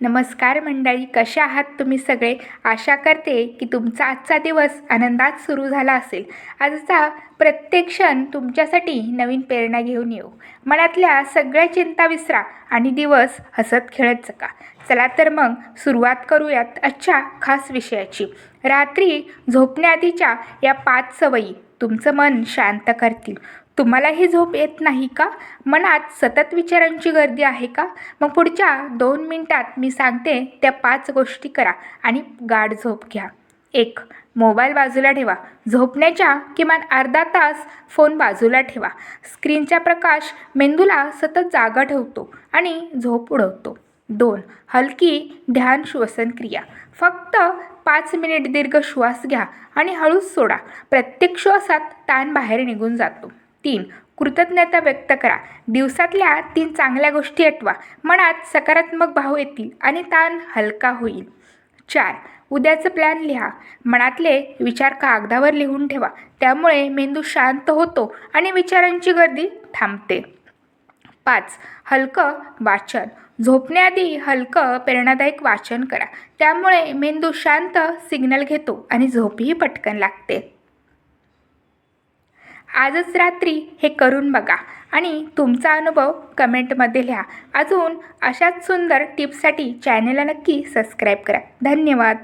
नमस्कार मंडळी कशा आहात तुम्ही सगळे? आशा करते की तुमचा आजचा दिवस आनंदात सुरू झाला असेल. आजचा प्रत्येक क्षण तुमच्यासाठी नवीन प्रेरणा घेऊन येऊ. मनातल्या सगळ्या चिंता विसरा आणि दिवस हसत खेळत जगा. चला तर मग सुरुवात करूयात आजच्या खास विषयाची. रात्री झोपण्याआधीच्या या पाच सवयी तुमचं मन शांत करतील. तुम्हालाही झोप येत नाही का? मनात सतत विचारांची गर्दी आहे का? मग पुढच्या दोन मिनटात मी सांगते त्या पाच गोष्टी करा आणि गाढ झोप घ्या. एक मोबाईल बाजूला ठेवा. झोपण्याच्या किमान अर्धा तास फोन बाजूला ठेवा. स्क्रीनचा प्रकाश मेंदूला सतत जागा ठेवतो आणि झोप उडवतो. दोन हलकी ध्यान श्वसन क्रिया. फक्त पाच मिनिट दीर्घ श्वास घ्या आणि हळूच सोडा. प्रत्येक श्वासात ताण बाहेर निघून जातो. तीन. कृतज्ञता व्यक्त करा. दिवसातल्या तीन चांगल्या गोष्टी आठवा. मनात सकारात्मक भाव येतील आणि ताण हलका होईल. चार. उद्याचं प्लॅन लिहा. मनातले विचार कागदावर लिहून ठेवा? त्यामुळे मेंदू शांत होतो आणि विचारांची गर्दी थांबते. पाच. हलकं वाचन. झोपण्याआधी हलकं प्रेरणादायक वाचन करा. त्यामुळे मेंदू शांत सिग्नल घेतो आणि झोपही पटकन लागते. आजच रात्री हे करून बघा आणि तुमचा अनुभव कमेंटमध्ये लिहा. अजून अशाच सुंदर टिप्ससाठी चॅनलला नक्की सबस्क्राईब करा. धन्यवाद.